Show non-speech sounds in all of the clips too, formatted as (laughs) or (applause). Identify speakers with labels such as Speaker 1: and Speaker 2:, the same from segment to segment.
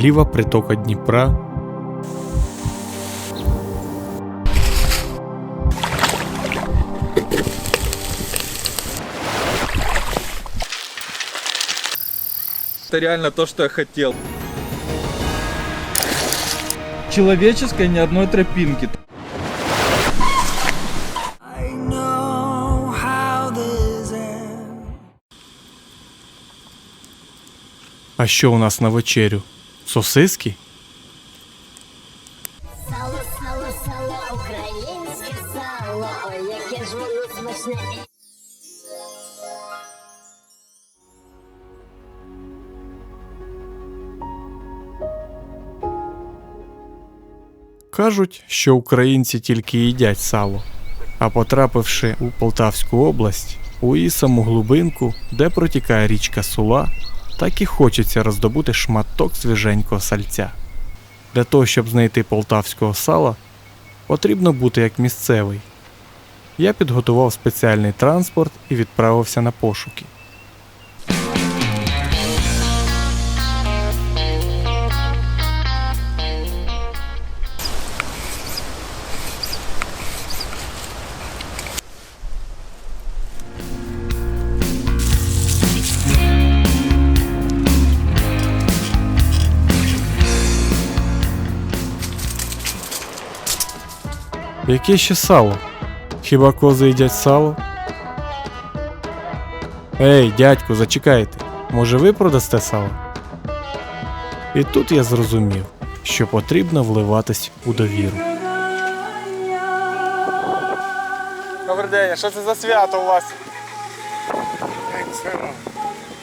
Speaker 1: ліва притока Дніпра,
Speaker 2: Это реально то, что я хотел.
Speaker 3: Человеческой ни одной тропинки.
Speaker 1: А що у нас на вечерю? Сосиски?
Speaker 4: Сало, сало, сало, українське сало, ой, яке ж воно смачне.
Speaker 1: Кажуть, що українці тільки їдять сало, а потрапивши у Полтавську область, у її саму глибинку, де протікає річка Сула, так і хочеться роздобути шматок свіженького сальця. Для того, щоб знайти полтавського сала, потрібно бути як місцевий. Я підготував спеціальний транспорт і відправився на пошуки. Яке ще сало? Хіба кози їдять сало? Ей, дядьку, зачекайте. Може ви продасте сало? І тут я зрозумів, що потрібно вливатись у довіру.
Speaker 3: Добрий день, а що це за свято у вас?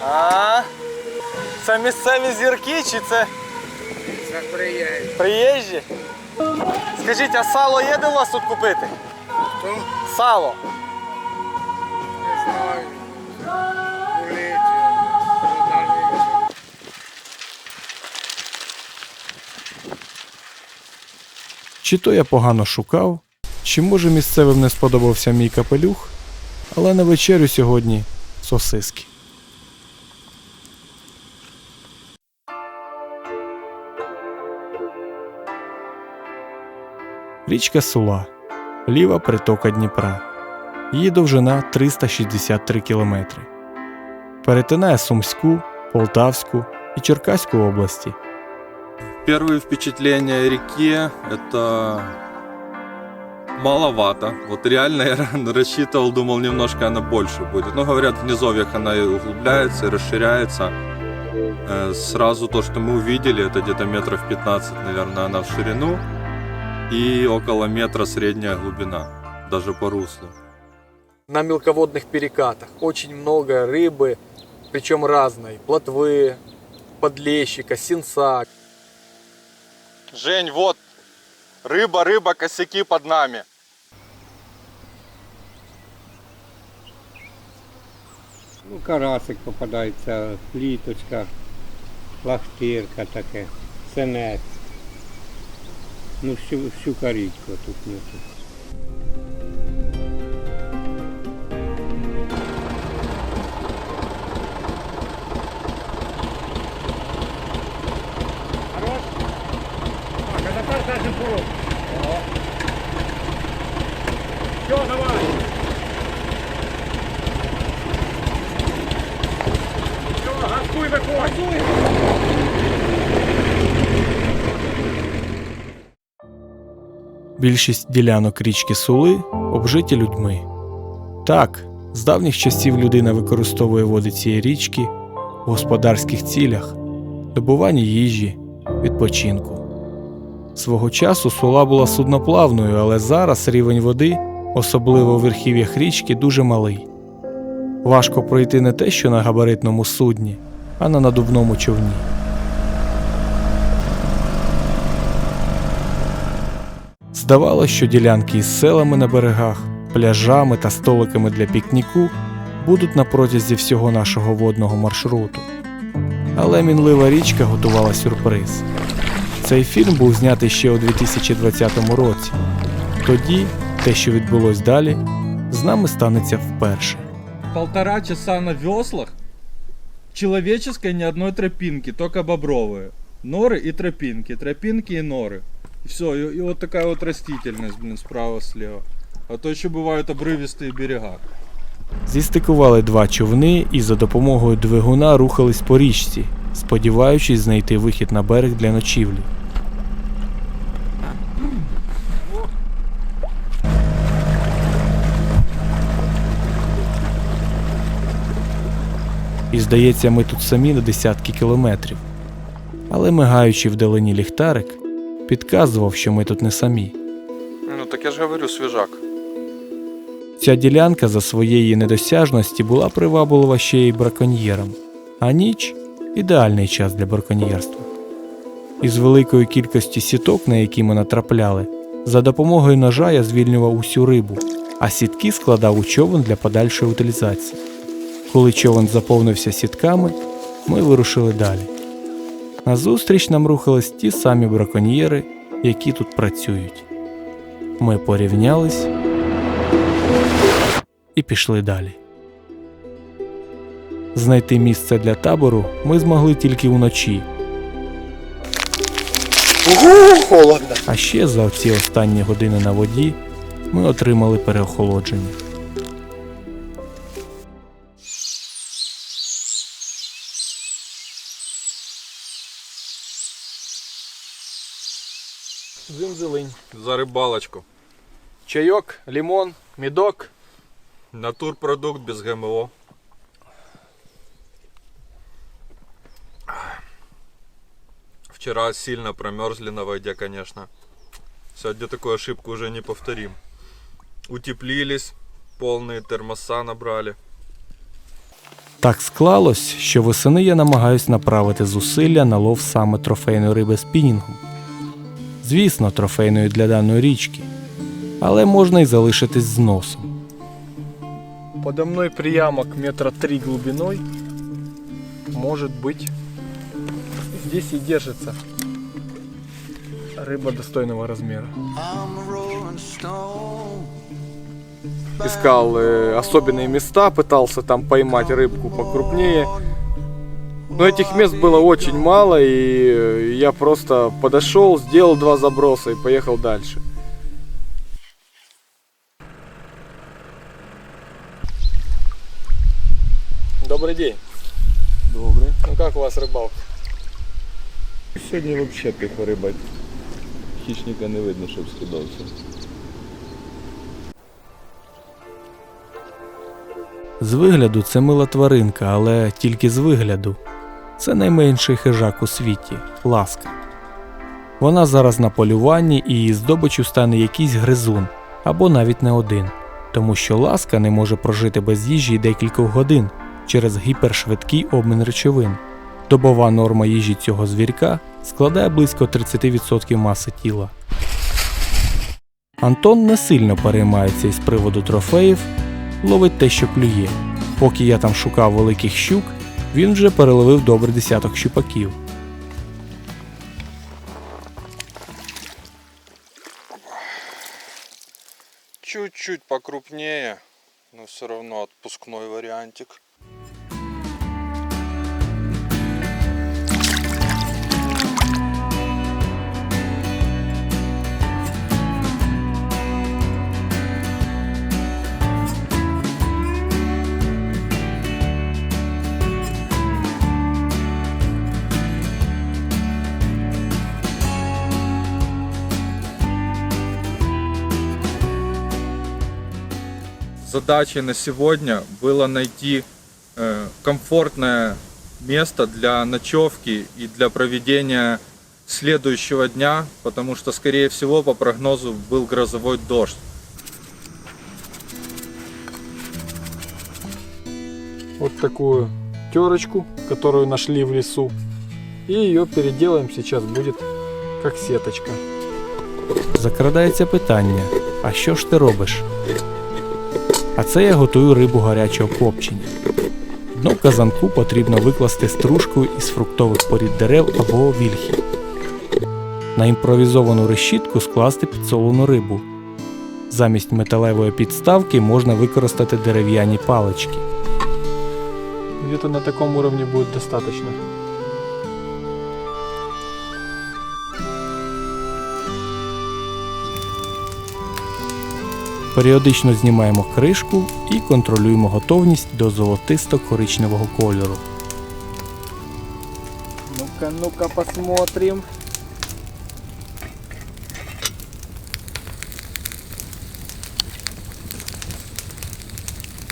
Speaker 3: А? Це місцеві зірки чи це
Speaker 5: Це приїзд.
Speaker 3: приїжджі? Скажіть, а сало є де у вас тут купити?
Speaker 5: Хто?
Speaker 3: Сало.
Speaker 5: Не знаю.
Speaker 1: Чи то я погано шукав, чи може місцевим не сподобався мій капелюх, але на вечерю сьогодні сосиски. Річка Сула, ліва притока Дніпра. Її довжина 363 кілометри. Перетинає Сумську, Полтавську і Черкаську області.
Speaker 2: Первые впечатления о реке это маловато. Вот реально я (laughs) рассчитывал, думал, немножко она больше будет. Но говорят, в низовьях она и углубляется, и расширяется. Э, Сразу то, что мы увидели, это где-то метров 15, наверное, она в ширину. И около метра средняя глубина, даже по руслу.
Speaker 3: На мелководных перекатах очень много рыбы, причем разной. Плотвы, подлещика, синца. Жень, вот рыба, рыба, косяки под нами.
Speaker 5: Ну, карасик попадається, пліточка, лахтирка таке, сенець ну всю, всю корейку тут нету. Хорош? Так, а теперь дальше курок. Ага. Все, давай. Все, газкуй, выходи.
Speaker 1: Більшість ділянок річки Сули обжиті людьми. Так, з давніх часів людина використовує води цієї річки в господарських цілях, добуванні їжі, відпочинку. Свого часу сула була судноплавною, але зараз рівень води, особливо у верхів'ях річки, дуже малий. Важко пройти не те, що на габаритному судні, а на надувному човні. Здавалося, що ділянки із селами на берегах, пляжами та столиками для пікніку будуть на протязі всього нашого водного маршруту. Але мінлива річка готувала сюрприз. Цей фільм був знятий ще у 2020 році. Тоді те, що відбулось далі, з нами станеться вперше.
Speaker 3: Полтора часа на веслах. Человеческой ни одной тропинки, только бобровые.
Speaker 2: Норы и тропинки, тропинки и норы. Все, и, и вот такая вот растительность, блин, справа-слева. А то еще бывают обрывистые берега.
Speaker 1: Зістикували два човни і за допомогою двигуна рухались по річці, сподіваючись знайти вихід на берег для ночівлі. І здається, ми тут самі на десятки кілометрів. Але мигаючи вдалині ліхтарик, підказував, що ми тут не самі.
Speaker 2: Ну так я же говорю, свежак.
Speaker 1: Ця ділянка за своєї недосяжності була приваблива ще й браконьєрам, а ніч ідеальний час для браконьєрства. Із великої кількості сіток, на які ми натрапляли, за допомогою ножа я звільнював усю рибу, а сітки складав у човен для подальшої утилізації. Коли човен заповнився сітками, ми вирушили далі. Назустріч нам рухались ті самі браконьєри, які тут працюють. Ми порівнялись і пішли далі. Знайти місце для табору ми змогли тільки уночі.
Speaker 3: холодно.
Speaker 1: А ще за ці останні години на воді ми отримали переохолодження. Зелень.
Speaker 2: За рыбалочку.
Speaker 1: Чайок, лимон, мідок.
Speaker 2: Натурпродукт без ГМО. Вчера сильно промерзли на воде, конечно. Сегодня такую ошибку уже не повторим. Утеплились, полные термоса набрали.
Speaker 1: Так склалось, що восени я намагаюсь направити зусилля на лов саме трофейної риби спінінгом Звісно, трофейної для даної річки, але можна й залишитись з носом.
Speaker 3: Подо мной приямок метра три глубиной. Может быть. Здесь и держится рыба достойного размера.
Speaker 6: I'm a rolling stone.
Speaker 3: Искал э, особенные места, пытался там поймать рыбку покрупнее. Но этих мест было очень мало, и э, я просто подошел, сделал два заброса и поехал дальше. Добрый день.
Speaker 7: Добре.
Speaker 3: Ну как у вас рыбалка?
Speaker 7: Сьогодні взагалі тихо риба. Хищника не видно, щоб скидався.
Speaker 1: З вигляду це мила тваринка, але тільки з вигляду. Це найменший хижак у світі ласка. Вона зараз на полюванні і її здобичю стане якийсь гризун або навіть не один, тому що ласка не може прожити без їжі декількох годин через гіпершвидкий обмін речовин. Добова норма їжі цього звірка складає близько 30% маси тіла. Антон не сильно переймається із приводу трофеїв, ловить те, що клює. Поки я там шукав великих щук, він вже переловив добрий десяток щупаків.
Speaker 2: Чуть-чуть покрупнее, но все равно отпускной вариантик. Задачей на сегодня было найти э, комфортное место для ночевки и для проведения следующего дня, потому что, скорее всего, по прогнозу был грозовой дождь.
Speaker 3: Вот такую терочку, которую нашли в лесу. И ее переделаем сейчас будет как сеточка.
Speaker 1: Закрадається питання: а що ж ти робиш? А це я готую рибу гарячого копчення. Дно казанку потрібно викласти стружкою із фруктових порід дерев або вільхів. На імпровізовану решітку скласти підсолену рибу. Замість металевої підставки можна використати дерев'яні палички.
Speaker 3: Где-то на таком уровне будет достаточно.
Speaker 1: Періодично знімаємо кришку і контролюємо готовність до золотисто-коричневого кольору.
Speaker 3: Ну-ка, ну-ка, посмотрим.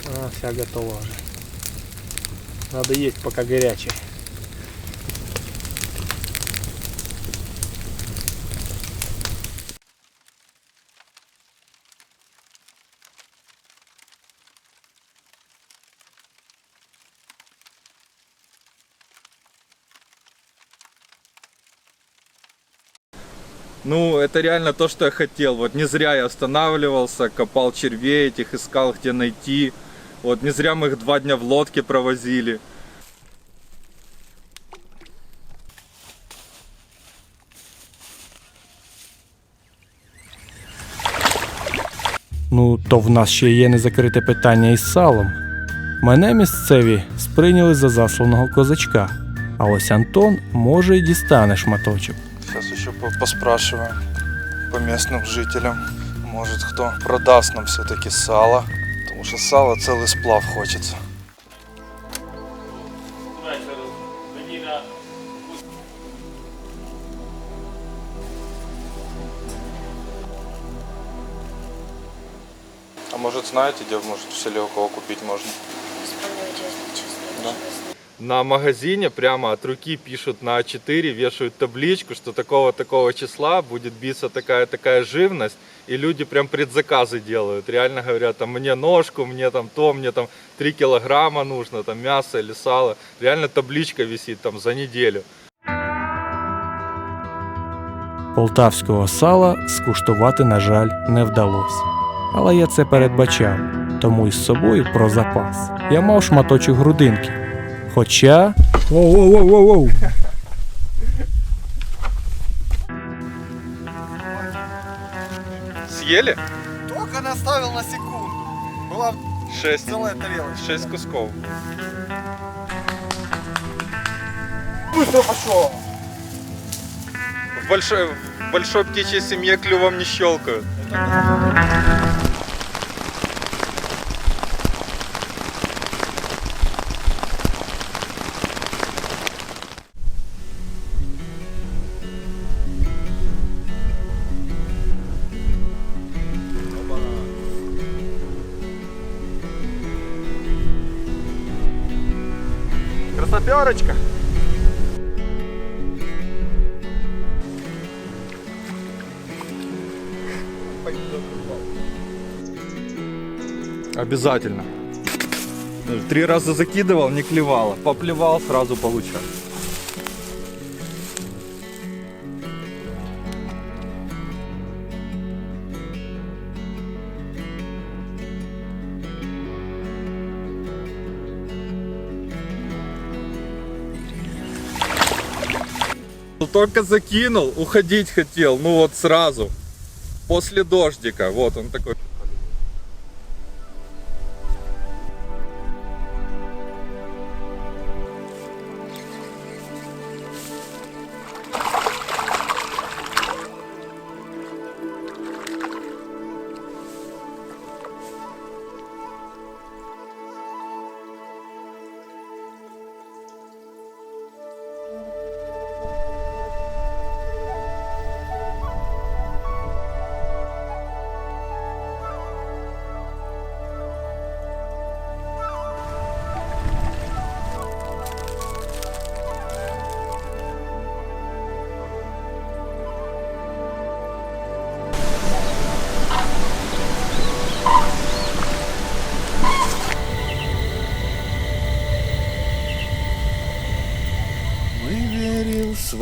Speaker 1: А, вся готова уже. Надо есть, пока горячий.
Speaker 2: Ну, это реально то, что я хотел. Вот не зря я останавливался, копал червей этих, искал, где найти. Вот не зря мы их два дня в лодке провозили.
Speaker 1: Ну, то в нас ще є незакрите питання із салом. Мене місцеві сприйняли за засланого козачка, а ось Антон може й дістане шматочок.
Speaker 8: Поспрашиваем по местным жителям. Может, кто продаст нам все-таки сало. Потому что сало целый сплав хочется. А может, знаете, где может в селе у кого купить можно? Да.
Speaker 2: На магазине прямо от руки пишут на А4, вешают табличку, что такого-такого числа будет биться такая-такая живность. И люди прям предзаказы делают. Реально говорят, там, мне ножку, мне там то, мне там 3 килограмма нужно, там мясо или сало. Реально табличка висит там за неделю.
Speaker 1: Полтавського сала скуштувати, на жаль, не вдалося. Але я це передбачав, тому із собою про запас. Я мав шматочок грудинки. Хоча. Воу-воу-воу-воу!
Speaker 2: Съели?
Speaker 8: Только наставил на секунду. Была
Speaker 2: 6,
Speaker 8: целая тарелочка.
Speaker 2: 6 кусков.
Speaker 8: Быстро пошел.
Speaker 2: В большой, в большой птичьей семье клювом не щелкают.
Speaker 3: Красоперочка.
Speaker 2: Обязательно. Три раза закидывал, не клевало. Поплевал, сразу получал. Только закинул, уходить хотел, ну вот сразу. После дождика, вот он такой.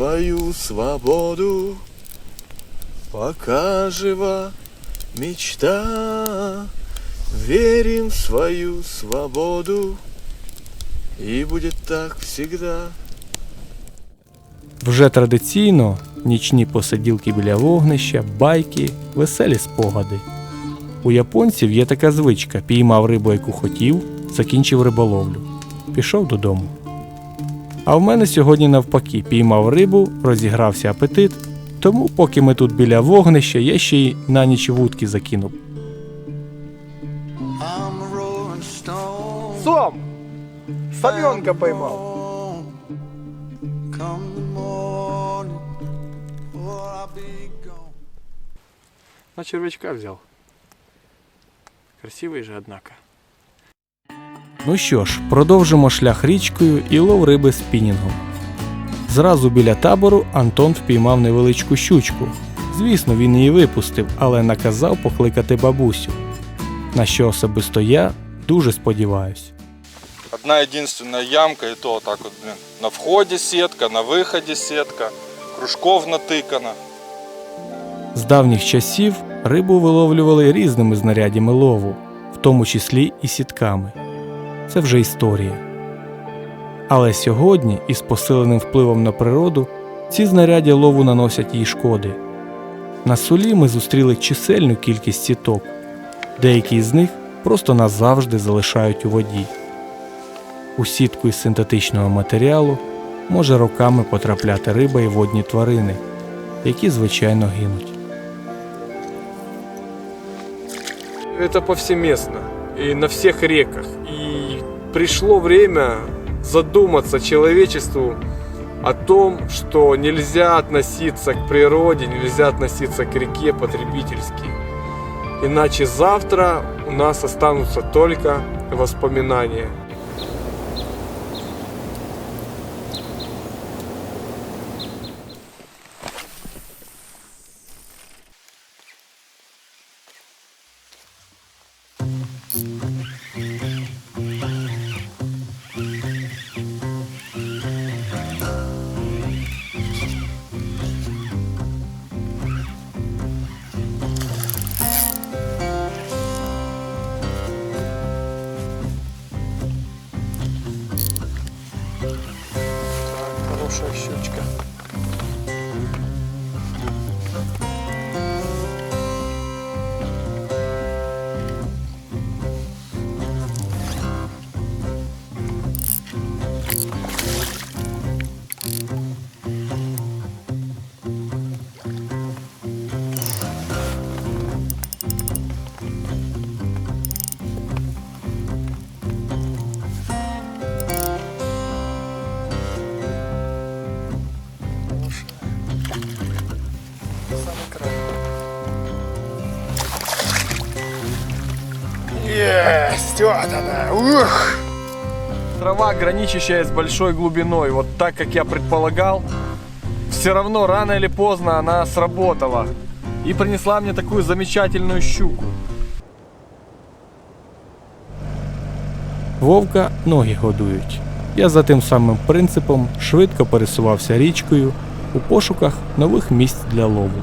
Speaker 8: Свою свободу, пока жива мечта. Верим в свою свободу, и будет так всегда.
Speaker 1: Вже традиційно нічні посиділки біля вогнища, байки, веселі спогади. У японців є така звичка: піймав рибу, яку хотів, закінчив риболовлю, пішов додому. А в мене сьогодні навпаки піймав рибу, розігрався апетит, тому поки ми тут біля вогнища, я ще й на ніч вудки закинув.
Speaker 6: Сом! Савьонка поймав!
Speaker 1: На червячка взяв. Красивий же, однако. Ну що ж, продовжимо шлях річкою і лов риби спінінгом. Зразу біля табору Антон впіймав невеличку щучку. Звісно, він її випустив, але наказав покликати бабусю. На що особисто я дуже сподіваюсь.
Speaker 8: Одна единственная ямка, и то так вот, блин. На входе сетка, на выходе сетка, кружков натыкано.
Speaker 1: З давніх часів рибу виловлювали різними знарядями лову, в тому числі і сітками. Це вже історія. Але сьогодні, із посиленим впливом на природу, ці знаряддя лову наносять їй шкоди. На сулі ми зустріли чисельну кількість сіток, деякі з них просто назавжди залишають у воді. У сітку із синтетичного матеріалу може роками потрапляти риба і водні тварини, які звичайно гинуть.
Speaker 3: Это повсеместно и на всех реках. Пришло время задуматься человечеству о том, что нельзя относиться к природе, нельзя относиться к реке потребительски. Иначе завтра у нас останутся только воспоминания.
Speaker 8: Ух!
Speaker 3: Трава, граничащая с большой глубиной, вот так, как я предполагал, все равно рано или поздно она сработала и принесла мне такую замечательную щуку.
Speaker 1: Вовка ноги годують. Я за тим самим принципом швидко пересувався річкою у пошуках нових місць для лову.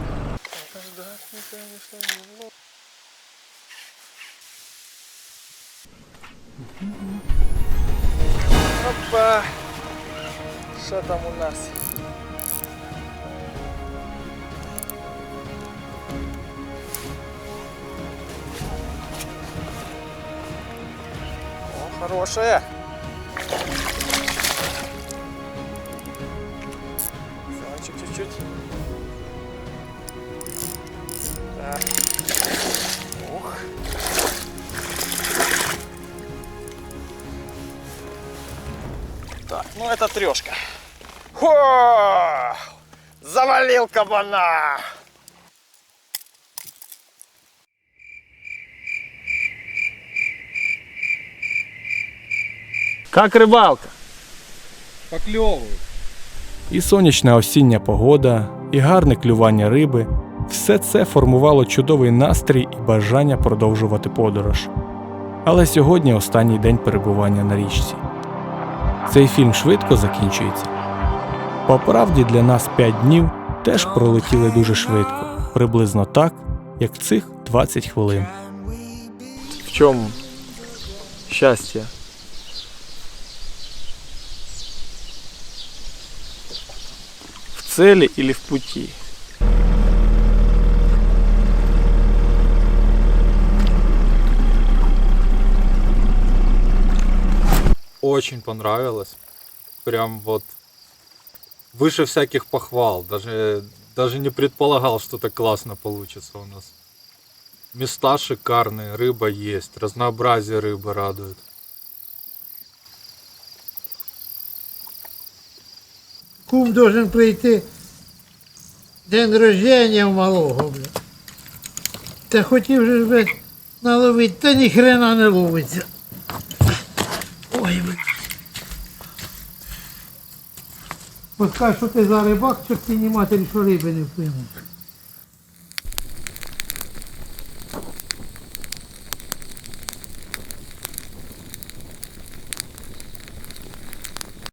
Speaker 8: Всё, Чуть-чуть. Так. Ух. Так, ну это трешка. Хо! Завалил кабана!
Speaker 3: Как рыбалка?
Speaker 5: Покльовую.
Speaker 1: І сонячна осіння погода, і гарне клювання риби все це формувало чудовий настрій і бажання продовжувати подорож. Але сьогодні останній день перебування на річці. Цей фільм швидко закінчується. По правді для нас 5 днів теж пролетіли дуже швидко, приблизно так, як цих 20 хвилин.
Speaker 3: В чем счастье? Цели или в пути?
Speaker 2: Очень понравилось. Прям вот выше всяких похвал. Даже, даже не предполагал, что так классно получится у нас. Места шикарные, рыба есть, разнообразие рыбы радует.
Speaker 9: Кум должен прийти. День рождения у малого, бля. Та хотів же блядь, наловити, та ні хрена не ловиться. Ой, блядь. От кажеш, що ти за рибак, чорт ти матері, що риби не впинуть.